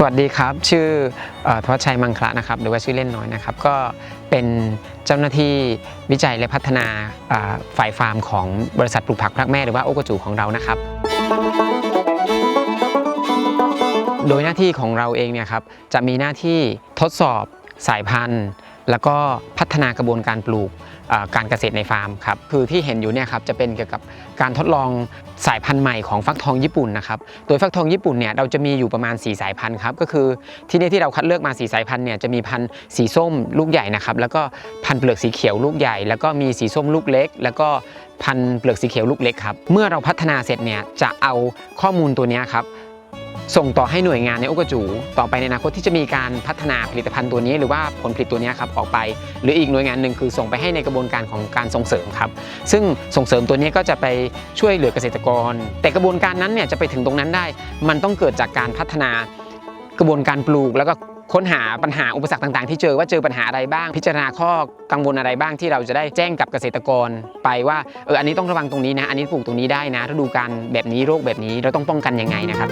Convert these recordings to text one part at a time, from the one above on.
สวัสดีครับ ชื่อเอ่อธวัชชัยมังคละนะครับ หรือว่าชื่อเล่นน้อยนะครับ ก็เป็นเจ้าหน้าที่วิจัยและพัฒนาอ่าฝ่ายฟาร์มของบริษัทปลูกผักพรักแม่หรือว่าโอกจูของเรานะครับ โดยหน้าที่ของเราเองเนี่ยครับจะมีหน้าที่ทดสอบสายพันธุ์ แล้วก็พัฒนากระบวนการปลูกการเกษตรในฟาร์มครับคือที่เห็นอยู่เนี่ยครับจะเป็นเกี่ยวกับการทดลองสายพันธุ์ใหม่ของฟักทองญี่ปุ่นนะครับโดยฟักทองญี่ปุ่นเนี่ยเราจะมีอยู่ประมาณ 4 สายพันธุ์ครับก็คือที่นี่ที่เราคัดเลือกมา 4 สายพันธุ์เนี่ยจะมีพันธุ์สีส้มลูกใหญ่นะครับแล้วก็พันธุ์เปลือกสีเขียวลูกใหญ่ แล้วก็มีสีส้มลูกเล็ก แล้วก็พันธุ์เปลือกสีเขียวลูกเล็กครับเมื่อเราพัฒนาเสร็จเนี่ยจะเอาข้อมูลตัวนี้ครับ ส่งต่อให้หน่วยงานในโอกาจู ต่อไปในอนาคตที่จะมีการพัฒนาผลิตภัณฑ์ตัวนี้ หรือว่าผลผลิตตัวนี้ครับออกไป หรืออีกหน่วยงานหนึ่งคือส่งไปให้ในกระบวนการของการส่งเสริมครับซึ่งส่งเสริมตัวนี้ก็จะไปช่วยเหลือเกษตรกร แต่กระบวนการนั้นเนี่ยจะไปถึงตรงนั้นได้ มันต้องเกิดจากการพัฒนากระบวนการปลูกแล้วก็ค้นหาปัญหาอุปสรรคต่างๆ ที่เจอว่าเจอปัญหาอะไรบ้าง พิจารณาข้อกังวลอะไรบ้างที่เราจะได้แจ้งกับเกษตรกรไปว่าเอออันนี้ต้องระวังตรงนี้นะ อันนี้ปลูกตรงนี้ได้นะฤดูการแบบนี้โรคแบบนี้เราต้องป้องกันยังไงนะครับ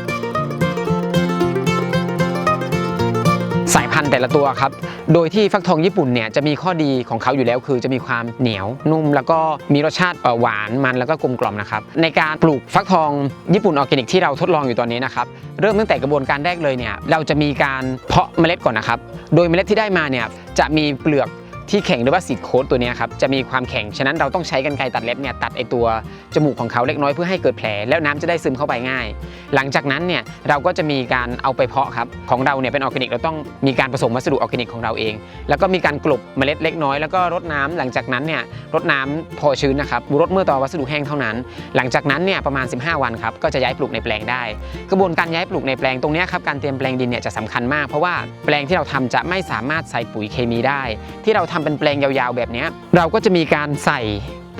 สายพันธุ์แต่ละตัวครับ โดยที่ฟักทองญี่ปุ่นเนี่ยจะมีข้อดีของเขาอยู่แล้วคือจะมีความเหนียวนุ่ม แล้วก็มีรสชาติหวานมันแล้วก็กลมกล่อมนะครับในการปลูกฟักทองญี่ปุ่นออร์แกนิกที่เราทดลองอยู่ตอนนี้นะครับเริ่มตั้งแต่กระบวนการแรกเลยเนี่ยเราจะมีการเพาะเมล็ดก่อนนะครับโดยเมล็ดที่ได้มาเนี่ยจะมีเปลือก ที่แข็งหรือว่าซีโค้ดตัวนี้ครับจะมีความแข็ง ฉะนั้นเราต้องใช้กันไกรตัดเล็บเนี่ยตัดไอตัวจมูกของเขาเล็กน้อยเพื่อให้เกิดแผล แล้วน้ำจะได้ซึมเข้าไปง่าย หลังจากนั้นเนี่ยเราก็จะมีการเอาไปเพาะครับของเราเนี่ยเป็นออร์แกนิกเราต้องมีการผสมวัสดุออร์แกนิกของเราเอง แล้วก็มีการกลบเมล็ดเล็กน้อยแล้วก็รดน้ำหลังจากนั้นเนี่ยรดน้ำพอชื้นนะครับรดเมื่อต่อวัสดุแห้งเท่านั้น หลังจากนั้นเนี่ยประมาณ 15 วันครับก็จะย้ายปลูกในแปลงได้ กระบวนการย้ายปลูกในแปลงตรงนี้ครับการเตรียมแปลงดินเนี่ยจะสำคัญมากเพราะว่าแปลงที่เราทำจะไม่สามารถใส่ปุ๋ยเคมีได้ ที่เราททำเป็นแปลงยาวๆแบบนี้เราก็จะมีการใส่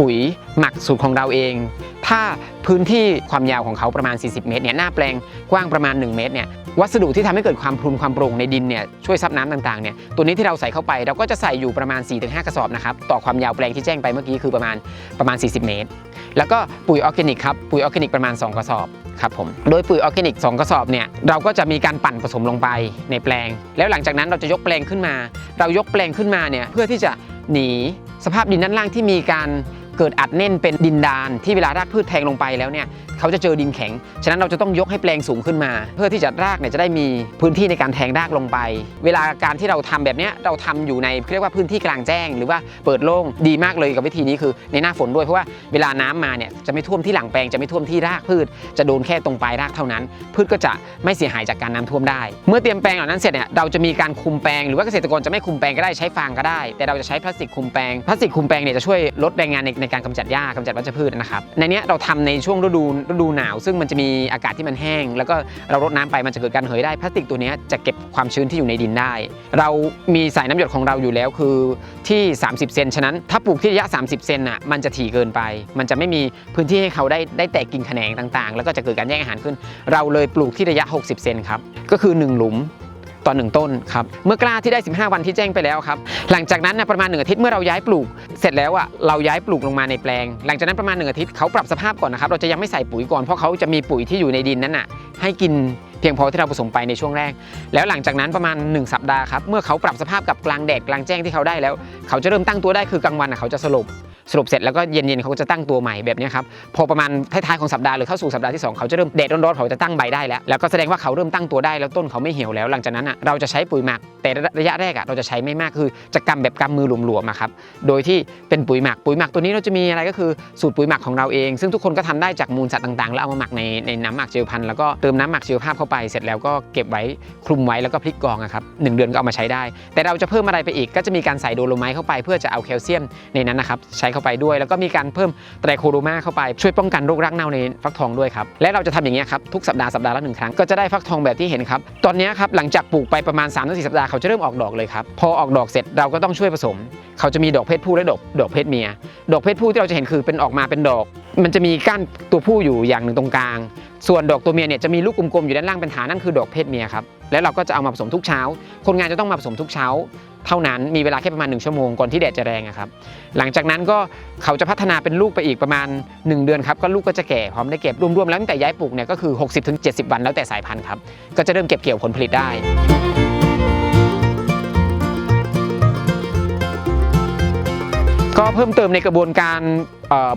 ปุ๋ยหมักสูตรของเราเอง ถ้าพื้นที่ความยาวของเขาประมาณ 40 เมตรเนี่ยหน้าแปลงกว้างประมาณ 1 เมตรเนี่ยวัสดุที่ทำให้เกิดความพรุนความโปร่งในดินเนี่ยช่วยซับน้ำต่างๆเนี่ยตัวนี้ที่เราใส่เข้าไปเราก็จะใส่อยู่ประมาณ 4-5 กระสอบนะครับต่อความยาวแปลงที่แจ้งไปเมื่อกี้คือประมาณประมาณ 40 เมตร แล้วก็ปุ๋ยออร์แกนิกครับปุ๋ยออร์แกนิกประมาณ 2 กระสอบ ครับผมโดยปุ๋ยออร์แกนิก 2 กระสอบเนี่ยเราก็จะมีการปั่นผสมลงไปในแปลง แล้วหลังจากนั้นเราจะยกแปลงขึ้นมา เรายกแปลงขึ้นมาเนี่ยเพื่อที่จะหนีสภาพดินด้านล่างที่มีการ เกิดอัดแน่นเป็นดินดานที่เวลารากพืชแทงลงไปแล้วเนี่ยเขาจะเจอดินแข็ง ฉะนั้นเราจะต้องยกให้แปลงสูงขึ้นมา เพื่อที่จะรากเนี่ยจะได้มีพื้นที่ในการแทงรากลงไป เวลาการที่เราทำแบบเนี้ยเราทำอยู่ในเรียกว่าพื้นที่กลางแจ้ง หรือว่าเปิดโล่งดีมากเลยกับวิธีนี้คือในหน้าฝนด้วยเพราะว่าเวลาน้ำมาเนี่ยจะไม่ท่วมที่หลังแปลงจะไม่ท่วมที่รากพืช จะโดนแค่ตรงปลายรากเท่านั้น พืชก็จะไม่เสียหายจากการน้ำท่วมได้ เมื่อเตรียมแปลงเหล่านั้นเสร็จเนี่ยเราจะมีการคุมแปลงหรือว่าเกษตรกรจะไม่คุมแปลงก็ได้ใช้ฟางก็ได้ แต่เราจะใช้พลาสติกคุมแปลงพลาสติกคุมแปลงเนี่ยจะช่วยลดแรงงานในในการกำจัดหญ้ากำจัดวัชพืชนะครับ ในนี้เราทำในช่วงฤดูฤดูหนาว ซึ่งมันจะมีอากาศที่มันแห้ง แล้วก็เรารดน้ำไปมันจะเกิดการเหยได้พลาสติกตัวนี้จะเก็บความชื้นที่อยู่ในดินได้ เรามีสายน้ำหยดของเราอยู่แล้วคือที่ 30 เซนฉะนั้นถ้าปลูกที่ระยะ 30 เซนน่ะมันจะถี่เกินไป มันจะไม่มีพื้นที่ให้เขาได้ได้แตกกิ่งแขนงต่างๆ แล้วก็จะเกิดการแย่งอาหารขึ้น เราเลยปลูกที่ระยะ 60 เซนครับก็คือ 1 หลุม ต่อ1ต้นครับ เมื่อกล้าที่ได้ 15 วันที่แจ้งไปแล้วครับ หลังจากนั้นนะประมาณ1อาทิตย์เมื่อเราย้ายปลูก เสร็จแล้วอะเราย้ายปลูกลงมาในแปลง หลังจากนั้นประมาณ1อาทิตย์เขาปรับสภาพก่อนนะครับ เราจะยังไม่ใส่ปุ๋ยก่อนเพราะเขาจะมีปุ๋ยที่อยู่ในดินนั้นน่ะให้กินเพียงพอที่เราผสมไปในช่วงแรก แล้วหลังจากนั้นประมาณ 1 สัปดาห์ครับ เมื่อเขาปรับสภาพกับกลางแดดกลางแจ้งที่เขาได้แล้ว เขาจะเริ่มตั้งตัวได้คือกลางวันน่ะเขาจะสลบ สรุปเสร็จแล้วก็เย็นๆเขาก็จะตั้งตัวใหม่แบบนี้ครับพอประมาณท้ายๆของสัปดาห์หรือเข้าสู่สัปดาห์ที่สองเขาจะเริ่มแดดร้อนๆเขาจะตั้งใบได้แล้วแล้วก็แสดงว่าเขาเริ่มตั้งตัวได้แล้วต้นเขาไม่เหี่ยวแล้วหลังจากนั้นอะเราจะใช้ปุ๋ยหมักแต่ระยะแรกอะเราจะใช้ไม่มากคือจะกำแบบกำมือหลวมๆอะครับโดยที่เป็นปุ๋ยหมักปุ๋ยหมักตัวนี้เราจะมีอะไรก็คือสูตรปุ๋ยหมักของเราเอง ซึ่งทุกคนก็ทำได้จากมูลสัตว์ต่างๆ แล้วเอามาหมักในในน้ำหมักชีวพันธุ์แล้วก็เติมน้ำหมักชีวภาพเข้าไปเสร็จแล้วก็เก็บไว้คลุมไว้แล้วก็พลิกกองครับหนึ่งเดือนก็เอามาใช้ได้ แต่เราจะเพิ่มอะไรไปอีกก็จะมีการใส่โดโลไมต์เข้าไปเพื่อจะเอาแคลเซียมในนั้นนะครับใช้เข้าไปด้วย แล้วก็มีการเพิ่มไตรโคโดมาเข้าไปช่วยป้องกันโรครากเน่าในฟักทองด้วยครับและเราจะทำอย่างเงี้ยครับทุกสัปดาห์สัปดาห์ละหนึ่งครั้งก็จะได้ฟักทองแบบที่เห็นครับตอนนี้ครับหลังจากปลูกไปประมาณ3-4สัปดาห์เขาจะเริ่มออกดอกเลยครับพอออกดอกเสร็จเราก็ต้องช่วยผสม เขาจะมีดอกเพศผู้และดอกดอกเพศเมีย ดอกเพศผู้ที่เราจะเห็นคือเป็นออกมาเป็นดอก มันจะมีก้านตัวผู้อยู่อย่างหนึ่งตรงกลาง ส่วนดอกตัวเมียเนี่ยจะมีลูกกลมๆอยู่ด้านล่างเป็นฐานนั่นคือดอกเพศเมียครับแล้วเราก็จะเอามาผสมทุกเช้า คนงานจะต้องมาผสมทุกเช้า เท่านั้นมีเวลาแค่ประมาณ 1 ชั่วโมงก่อนที่แดดจะแรงครับหลังจากนั้นก็เขาจะพัฒนาเป็นลูกไปอีกประมาณ 1 เดือนครับก็ลูกก็จะแก่พร้อมได้เก็บรวมๆแล้วตั้งแต่ย้ายปลูกเนี่ยก็คือ 60-70 วันแล้วแต่สายพันธุ์ครับก็จะเริ่มเก็บเกี่ยวผลผลิตได้ก็เพิ่มเติมในกระบวนการ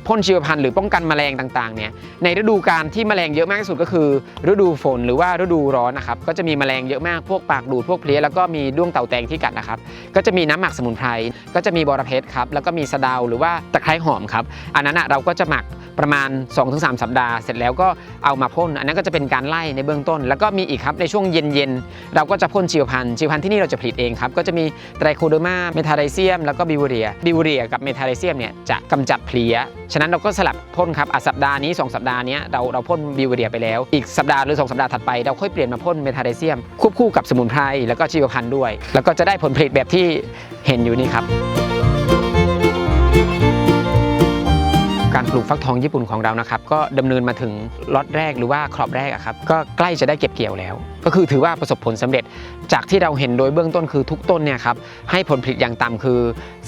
พ่นชีวพันธุ์หรือป้องกันแมลงต่างๆเนี่ยในฤดูการที่แมลงเยอะมากที่สุดก็คือ ฤดูฝนหรือว่าฤดูร้อนนะครับก็จะมีแมลงเยอะมากพวกปากดูดพวกเพลี้ยแล้วก็มีด้วงเต่าแตงที่กัดนะครับก็จะมีน้ำหมักสมุนไพรก็จะมีบอระเพ็ดครับแล้วก็มีสะเดาหรือว่าตะไคร้หอมครับอันนั้นเราก็จะหมัก ประมาณ 2-3 สัปดาห์ เสร็จแล้วก็เอามาพ่น อันนั้นก็จะเป็นการไล่ในเบื้องต้น แล้วก็มีอีกครับในช่วงเย็นๆ เราก็จะพ่นชีวพันธุ์ชีวพันธุ์ที่นี่เราจะผลิตเองครับ ก็จะมีไตรโคเดอร์มาเมทาไรเซียม แล้วก็บิวเรีย บิวเรียกับเมทาไรเซียมเนี่ยจะกำจัดเพลี้ยฉะนั้นเราก็สลับพ่นครับอะสัปดาห์นี้ 2 สัปดาห์นี้เราเราพ่นบิวเรียไปแล้ว อีกสัปดาห์หรือ 2 สัปดาห์ถัดไปเราค่อยเปลี่ยนมาพ่นเมทาไรเซียมควบคู่กับสมุนไพรแล้วก็ชีวพันธุ์ด้วย แล้วก็จะได้ผลผลิตแบบที่เห็นอยู่นี่ครับ การปลูกฟักทองญี่ปุ่นของเรานะครับ ก็ดำเนินมาถึงล็อตแรกหรือว่าครอบแรกครับก็ใกล้จะได้เก็บเกี่ยวแล้ว ก็คือถือว่าประสบผลสำเร็จ จากที่เราเห็นโดยเบื้องต้นคือทุกต้นเนี่ยครับให้ผลผลิตอย่างต่ำคือ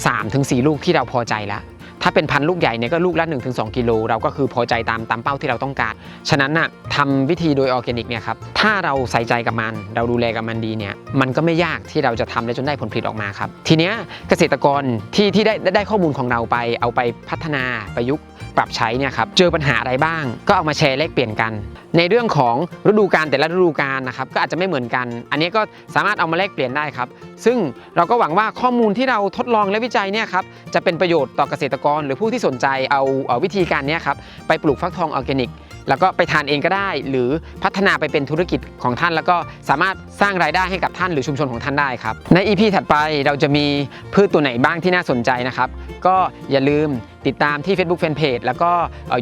3-4 ลูกที่เราพอใจแล้ว ถ้าเป็นพันธุ์ลูกใหญ่เนี่ยก็ลูกละ 1-2 กิโลเราก็คือพอใจตามตามเป้าที่เราต้องการ ฉะนั้นน่ะทำวิธีโดยออร์แกนิกเนี่ยครับถ้าเราใส่ใจกับมัน เราดูแลกับมันดีเนี่ยมันก็ไม่ยากที่เราจะทำได้จนได้ผลผลิตออกมาครับ ทีเนี้ยเกษตรกรที่ที่ได้ได้ข้อมูลของเราไป เอาไปพัฒนาประยุกต์ปรับใช้เนี่ยครับเจอปัญหาอะไรบ้าง ก็เอามาแชร์แลกเปลี่ยนกัน ในเรื่องของฤดูกาลแต่ละฤดูกาลนะครับก็อาจจะไม่เหมือนกัน อันนี้ก็สามารถเอามาแลกเปลี่ยนได้ครับ ซึ่งเราก็หวังว่าข้อมูลที่เราทดลองและวิจัยเนี่ยครับจะเป็นประโยชน์ต่อเกษตรกร หรือผู้ที่สนใจเอาเอ่อวิธีการนี้ครับไปปลูกฟักทองออร์แกนิก แล้วก็ไปทานเองก็ได้ หรือพัฒนาไปเป็นธุรกิจของท่าน แล้วก็สามารถสร้างรายได้ให้กับท่านหรือชุมชนของท่านได้ครับใน EP ถัดไปเราจะมีพืชตัวไหนบ้างที่น่าสนใจนะครับก็อย่าลืม ติดตามที่ Facebook Fanpage แล้วก็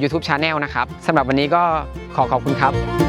YouTube Channel นะครับสำหรับวันนี้ก็ขอขอบคุณครับ